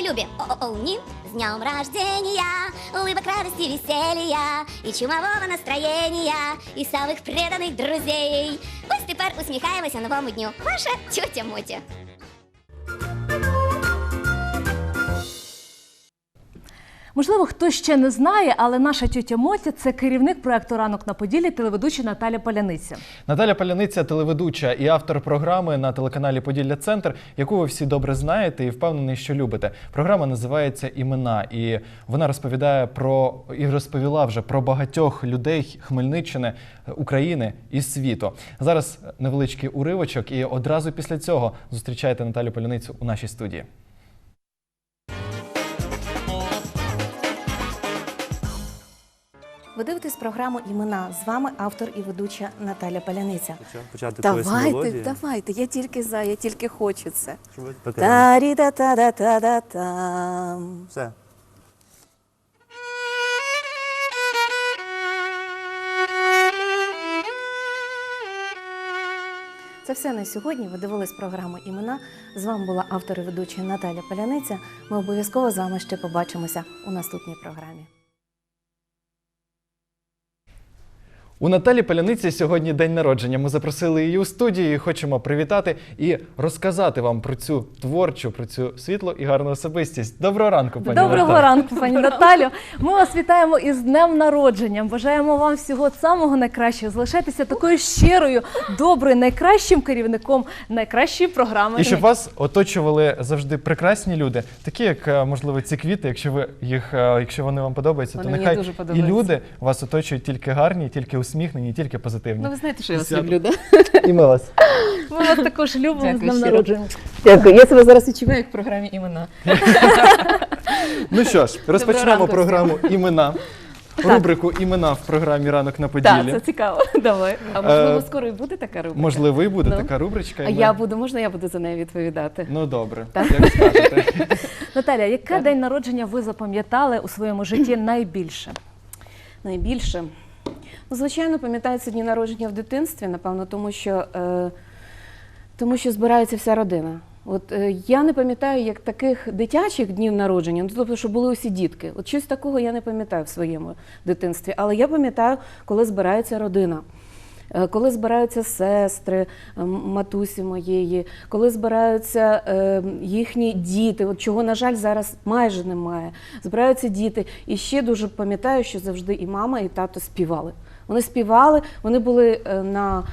мои люби, о-о-о-ни, с днем рождения, улыбок радости веселья и чумового настроения и самых преданных друзей. Пусть тепер усміхаємося новому дню. Ваша тетя Мотя. Можливо, хтось ще не знає, але наша тьотя Мотя це керівник проекту Ранок на Поділі, телеведуча Наталя Паляниця. Наталя Паляниця, телеведуча і автор програми на телеканалі Поділля Центр, яку ви всі добре знаєте і впевнений, що любите. Програма називається Імена, і вона розповідає про і розповіла вже про багатьох людей Хмельниччини, України і світу. Зараз невеличкий уривочок, і одразу після цього зустрічайте Наталю Паляницю у нашій студії. Ви дивитесь програму Імена. З вами автор і ведуча Наталя Паляниця. Почати Давайте, давайте, я тільки за, я тільки хочу це. Покинули. тарі та та да та там Все. Це все на сьогодні. Ви дивились програму Імена. З вами була автор і ведуча Наталя Паляниця. Ми обов'язково з вами ще побачимося у наступній програмі. У Наталі Паляниці сьогодні день народження. Ми запросили її у студію і хочемо привітати і розказати вам про цю творчу, про цю світлу і гарну особистість. Доброго ранку, пані Доброго Наталі. ранку, пані Наталю. Ми вас вітаємо із днем народження. Бажаємо вам всього самого найкращого. Залишайтеся такою щирою, доброю, найкращим керівником найкращої програми. І щоб вас оточували завжди прекрасні люди, такі як е, можливо ці квіти, якщо ви їх, е, якщо вони вам подобаються, Вони то нехай і люди вас оточують тільки гарні, тільки усміхнені, тільки позитивні. Ну, ви знаєте, що я вас Свято. люблю, да? І ми вас. Ми вас також любимо з Дякую днем щиро. народження. Дякую. Я себе зараз відчуваю як в програмі Імена. Ну що ж, розпочнемо ранку програму імена. Рубрику імена в програмі Ранок на Так, поділі. це цікаво. Давай. А можливо, Е, скоро і буде така рубрика? Можливо, і буде Ну. така рубричка. А і ми- я буду, можна я буду за нею відповідати? Ну добре, Так. як скажете. Наталя, яке день народження ви запам'ятали у своєму житті найбільше? Найбільше. Звичайно, пам'ятаються дні народження в дитинстві, напевно, тому що, е, тому що збирається вся родина. От е, я не пам'ятаю як таких дитячих днів народження, ну тобто, що були усі дітки. От щось такого я не пам'ятаю в своєму дитинстві. Але я пам'ятаю, коли збирається родина. Е, Коли збираються сестри матусі моєї, коли збираються е, їхні діти, от чого, на жаль, зараз майже немає. Збираються діти. І ще дуже пам'ятаю, що завжди і мама, і тато співали. Вони співали, вони були е, на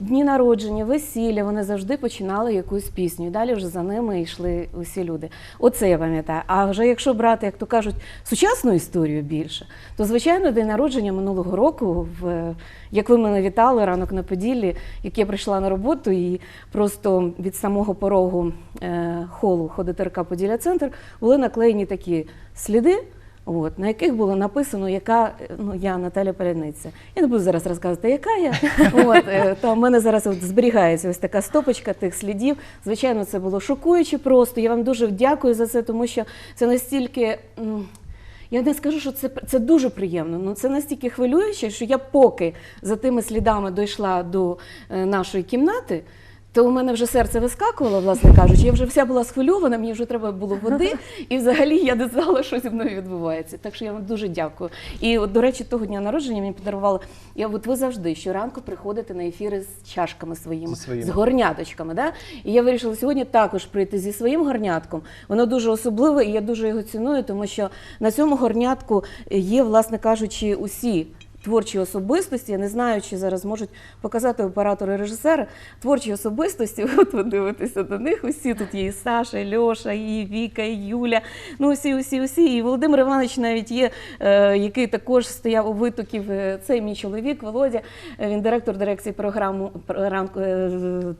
дні народження, весілля, вони завжди починали якусь пісню. І далі вже за ними йшли усі люди. Оце я пам'ятаю. А вже якщо брати, як то кажуть, сучасну історію більше, то звичайно день народження минулого року, в, як ви мене вітали ранок на Поділлі, як я прийшла на роботу і просто від самого порогу е, холу ходитерка Поділля Центр були наклеєні такі сліди. От, на яких було написано, яка ну, я Наталя Паляниця. Я не буду зараз розказувати, яка я. От, е, то в мене зараз от зберігається ось така стопочка тих слідів. Звичайно, це було шокуюче просто. Я вам дуже дякую за це, тому що це настільки. Я не скажу, що це, це дуже приємно. Ну це настільки хвилююче, що я поки за тими слідами дійшла до е, нашої кімнати. То у мене вже серце вискакувало, власне кажучи. Я вже вся була схвильована, мені вже треба було води, і взагалі я не знала, що зі мною відбувається. Так що я вам дуже дякую. І от, до речі, того дня народження мені подарували. Я от ви завжди щоранку приходите на ефіри з чашками своїми, Зі своїми. з горняточками. Да? І я вирішила сьогодні також прийти зі своїм горнятком. Воно дуже особливе, і я дуже його ціную, тому що на цьому горнятку є, власне кажучи, усі. Творчі особистості, я не знаю, чи зараз можуть показати оператори режисери. Творчі особистості, от ви дивитеся до них. Усі тут є і Саша, і Льоша, і Віка, і Юля. Ну усі, усі, усі. І Володимир Іванович навіть є, е, який також стояв у витоків. Е, Це мій чоловік Володя. Е, Він директор дирекції програму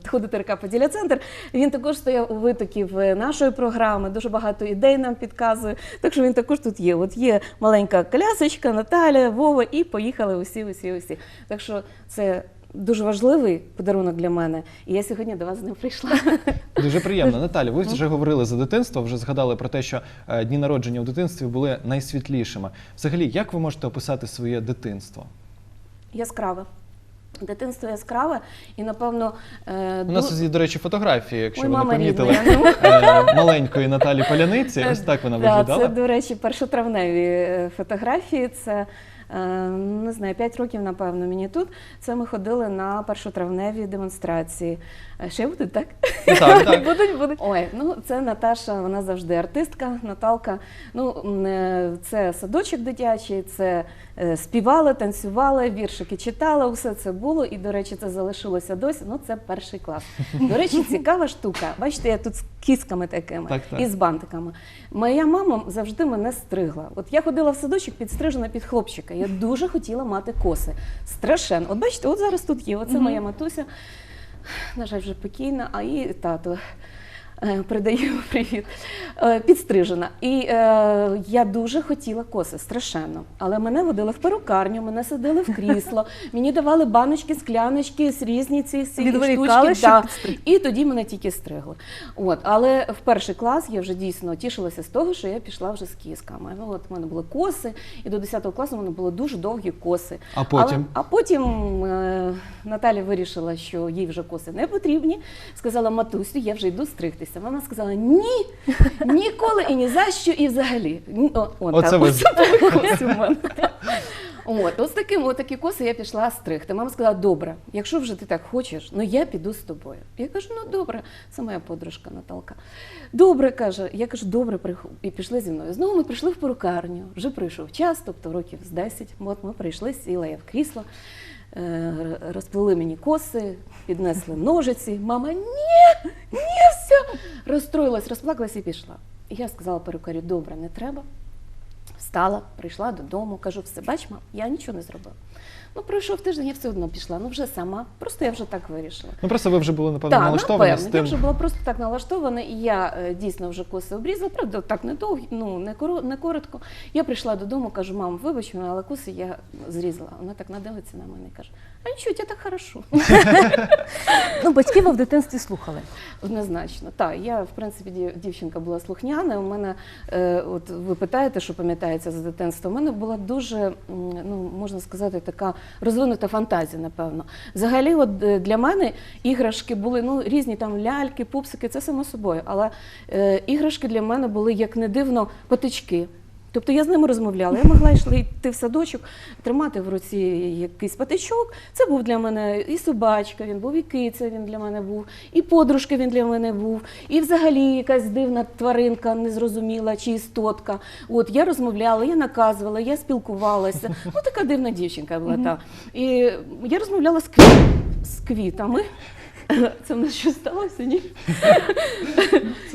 ходитерка Поділя Центр. Він також стояв у витоків нашої програми. Дуже багато ідей нам підказує. Так що він також тут є. От є маленька колясочка, Наталя, Вова, і поїхали усі, усі, усі. Так що це. Дуже важливий подарунок для мене, і я сьогодні до вас з ним прийшла. Дуже приємно. Наталя, ви вже говорили за дитинство, вже згадали про те, що е, дні народження в дитинстві були найсвітлішими. Взагалі, як ви можете описати своє дитинство? Яскраве. Дитинство яскраве, і напевно е, У нас ду- є, до речі, фотографії, якщо Ой, ви не мама помітили, рідна, я е, маленької Наталі Поляниці. Ось так вона Да, виглядала. Це, до речі, першотравневі е, фотографії. Це не знаю, 5 років, напевно, мені тут. Це ми ходили на першотравневі демонстрації. Е, Ще будуть, так? Ну, так, так. Будуть, будуть. Ой, ну це Наташа, вона завжди артистка, Наталка. Ну, е, це садочок дитячий, це е, співала, танцювала, віршики читала, усе це було. І, до речі, це залишилося досі. Ну, це перший клас. До речі, цікава штука. Бачите, я тут з кісками такими Так, так. і з бантиками. Моя мама завжди мене стригла. От я ходила в садочок підстрижена під хлопчика. Я дуже хотіла мати коси. Страшенно. От бачите, от зараз тут є. Оце моя матуся на жаль, вже покійна, а її тато. Е, Передаю привіт, Е, підстрижена. І е, я дуже хотіла коси, страшенно. Але мене водили в перукарню, мене садили в крісло, мені давали баночки, скляночки, різні ці всі штучки. да. І тоді мене тільки стригли. От, але в перший клас я вже дійсно тішилася з того, що я пішла вже з кісками. Ну, от в мене були коси, і до 10 класу в мене були дуже довгі коси. А потім? Але, а потім е, Наталя вирішила, що їй вже коси не потрібні. Сказала матусю, я вже йду стригтися. Вона сказала: ні, ніколи і ні за що, і взагалі. О, Оце так, ви- ось в мене. От, з таким от такі коси я пішла стригти. Мама сказала: добре, якщо вже ти так хочеш, ну я піду з тобою. Я кажу, ну добре, це моя подружка Наталка. Добре, каже, я кажу, добре, приху- і пішли зі мною. Знову ми прийшли в перукарню. Вже прийшов час, тобто років з 10. От ми прийшли, сіла я в крісло. е, Розплели мені коси, піднесли ножиці. Мама, ні, ні. Розстроїлась, розплакалась і пішла. Я сказала перукарю, добре, не треба. Встала, прийшла додому, кажу, все, бач, мам, я нічого не зробила. Ну, пройшов тиждень, я все одно пішла. Ну, вже сама. Просто я вже так вирішила. Ну просто ви вже були напевно Так, налаштовані напевно, я вже була просто так налаштована, і я е, дійсно вже коси обрізала. Правда, так не довгі, ну не коро- не коротко. Я прийшла додому, кажу, мам, вибач мене, але коси я зрізала. Вона так надивиться на мене і каже: а нічого, тебе так хорошо. Ну, батьки ви в дитинстві слухали. Однозначно, так. Я, в принципі, дівчинка була слухняна. У мене, е, от ви питаєте, що пам'ятається з дитинства. У мене була дуже, ну можна сказати, така розвинута фантазія, напевно. Взагалі, от е, для мене іграшки були ну, різні там ляльки, пупсики, це само собою. Але е, іграшки для мене були, як не дивно, патички. Тобто я з ними розмовляла. Я могла йшли йти в садочок, тримати в руці якийсь патичок. Це був для мене і собачка, він був, і киця він для мене був, і подружка він для мене був, і взагалі якась дивна тваринка, незрозуміла чи істотка. От я розмовляла, я наказувала, я спілкувалася. Ну така дивна дівчинка була та. І я розмовляла з квітами. Це в нас що сталося? Ні?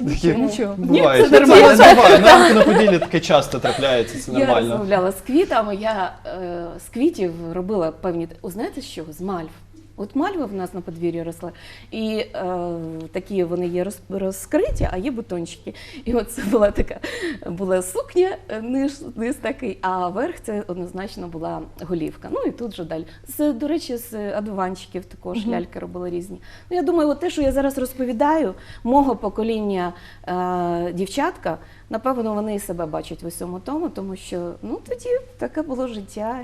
Такі- Нічого. Буває, Ні, це це нормально. буває. Нам на поділі таке часто трапляється, це Я нормально. розмовляла з квітами, я е, з квітів робила певні. О, знаєте з чого? З мальв. От мальви в нас на подвір'ї росли, і е, такі вони є роз, розкриті, а є бутончики. І от це була така була сукня, е, низ, низ такий, а верх це однозначно була голівка. Ну і тут же далі. З, до речі, з адуванчиків також Мгм. ляльки робили різні. Ну я думаю, от те, що я зараз розповідаю, мого покоління е, дівчатка, напевно, вони і себе бачать в усьому тому, тому що ну тоді таке було життя.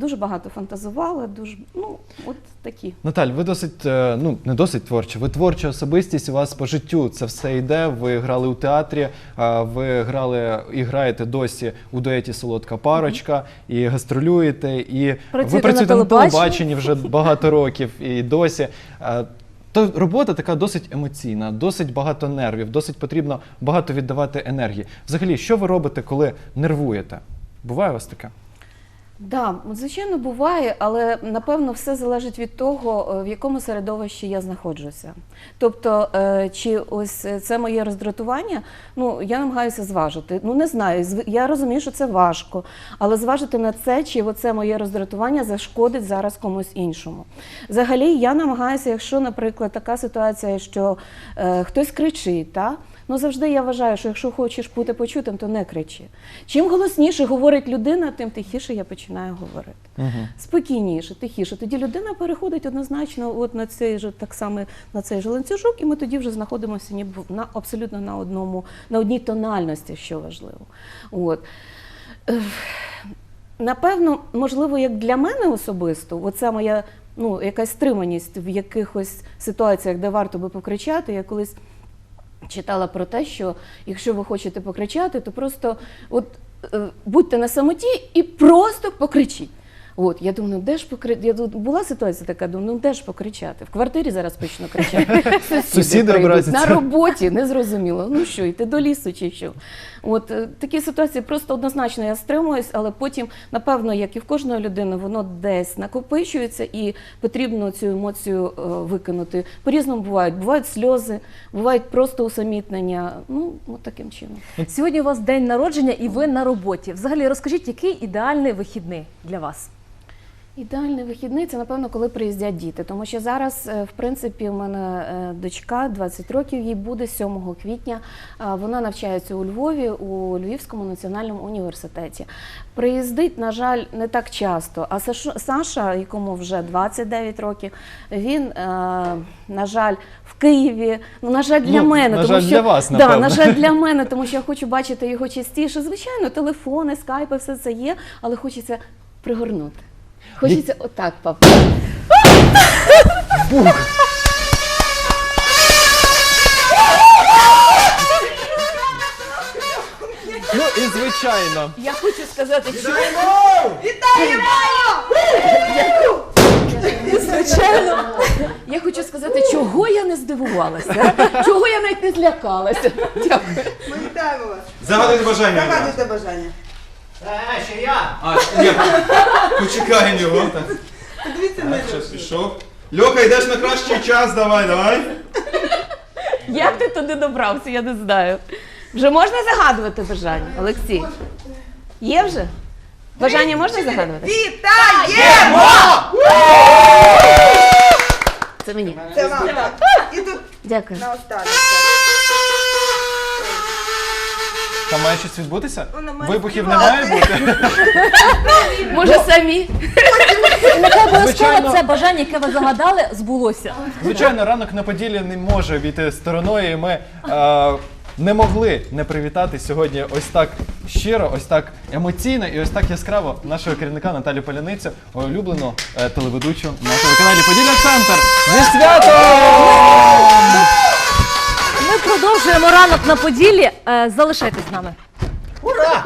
Дуже багато фантазувала, дуже ну от такі. Наталь, ви досить, е, ну не досить творча. Ви творча особистість, у вас по життю це все йде. Ви грали у театрі, ви грали і граєте досі у дуеті Солодка парочка, і гастролюєте, і Працюєте ви працюєте на на телебаченні. вже багато років і досі. То робота така досить емоційна, досить багато нервів, досить потрібно багато віддавати енергії. Взагалі, що ви робите, коли нервуєте? Буває у вас таке? Да, звичайно, буває, але напевно все залежить від того, е, в якому середовищі я знаходжуся. Тобто, е, чи ось це моє роздратування, ну я намагаюся зважити. Ну не знаю, я розумію, що це важко, але зважити на це, чи оце моє роздратування зашкодить зараз комусь іншому. Взагалі, я намагаюся, якщо, наприклад, така ситуація, що е, хтось кричить, та? Ну, завжди я вважаю, що якщо хочеш бути почутим, то не кричи. Чим голосніше говорить людина, тим тихіше я починаю говорити. Угу. Спокійніше, тихіше. Тоді людина переходить однозначно от на цей же так само на цей же ланцюжок, і ми тоді вже знаходимося ніби на абсолютно на одному, на одній тональності, що важливо. От. Напевно, можливо, як для мене особисто, оця моя ну, якась стриманість в якихось ситуаціях, де варто би покричати. Я колись читала про те, що якщо ви хочете покричати, то просто от, е, будьте на самоті і просто покричіть. От, я думаю, ну де ж покричати? Я тут була ситуація така, думаю, ну де ж покричати? В квартирі зараз почну кричати. Сусіди прийдуть. образяться. На роботі, не зрозуміло. Ну що, йти до лісу чи що? От е, такі ситуації просто однозначно я стримуюсь, але потім, напевно, як і в кожної людини, воно десь накопичується і потрібно цю емоцію е, викинути. По-різному бувають. Бувають сльози, бувають просто усамітнення. Ну, от таким чином. Сьогодні у вас день народження і ви на роботі. Взагалі розкажіть, який ідеальний вихідний для вас? Ідеальний вихідний це напевно, коли приїздять діти. Тому що зараз, е, в принципі, у мене е, дочка 20 років, їй буде 7 квітня. Вона навчається у Львові у Львівському національному університеті. Приїздить, на жаль, не так часто. А Саша, якому вже 29 років, він, е, на жаль, в Києві. Ну, на жаль, для Ну, мене, на тому жаль, що для вас, да, на жаль, для мене, тому що я хочу бачити його частіше. Звичайно, телефони, скайпи, все це є, але хочеться пригорнути. Хочеться отак, папа. Ну і звичайно. Я хочу сказати, що звичайно. Я хочу сказати, чого я не здивувалася, чого я навіть не злякалася. Дякую. Ми вітаємо вас. Загадуйте бажання. Загадуйте бажання. А, ні, почекай його. Так, Подивіться на Час пішов. Льоха, йдеш на кращий час, давай, давай. Як ти туди добрався, я не знаю. Вже можна загадувати бажання, Олексій? Є вже? Бажання можна загадувати? Вітаємо! Це мені. Це вам. так. І тут Дякую. на останок. Там має щось відбутися? Вона має Вибухів не має бути. Може самі? Нехай обов'язково Звичайно. це бажання, яке ви загадали, збулося. Звичайно, ранок на поділі не може війти стороною, і ми е, не могли не привітати сьогодні ось так щиро, ось так емоційно і ось так яскраво нашого керівника Наталю Поляницю, улюблену е, телеведучу на телеканалі Поділля Центр. Зі святом! Продовжуємо ранок на поділі. Е, Залишайтесь з нами. Ура!